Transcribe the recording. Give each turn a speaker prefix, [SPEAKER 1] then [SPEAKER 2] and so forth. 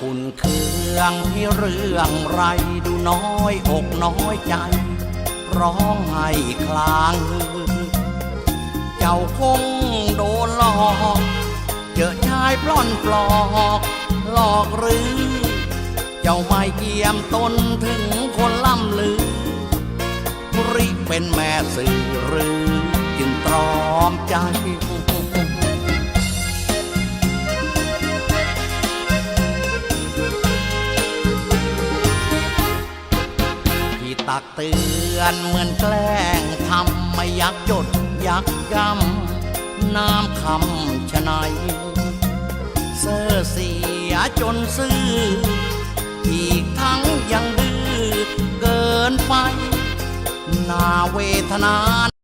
[SPEAKER 1] คุณเรื่องไรดูน้อยอกน้อยใจ ร้องไห้คลาง เจ้าคงโดนหลอก เจอชายปล้อนปลอก หลอกหรือ เจ้าไม่เกี่ยมตนถึงคนล่ำลือริเป็นแม่สื่อหรือจึงตรอมใจ ตักเตือนเหมือนแกล้งทำไม่ยักจดยักกำน้ำคำชะไหนยเสื้อเสียจนซื่อ อีกทั้งยังดื้อเกินไป นาเวทนา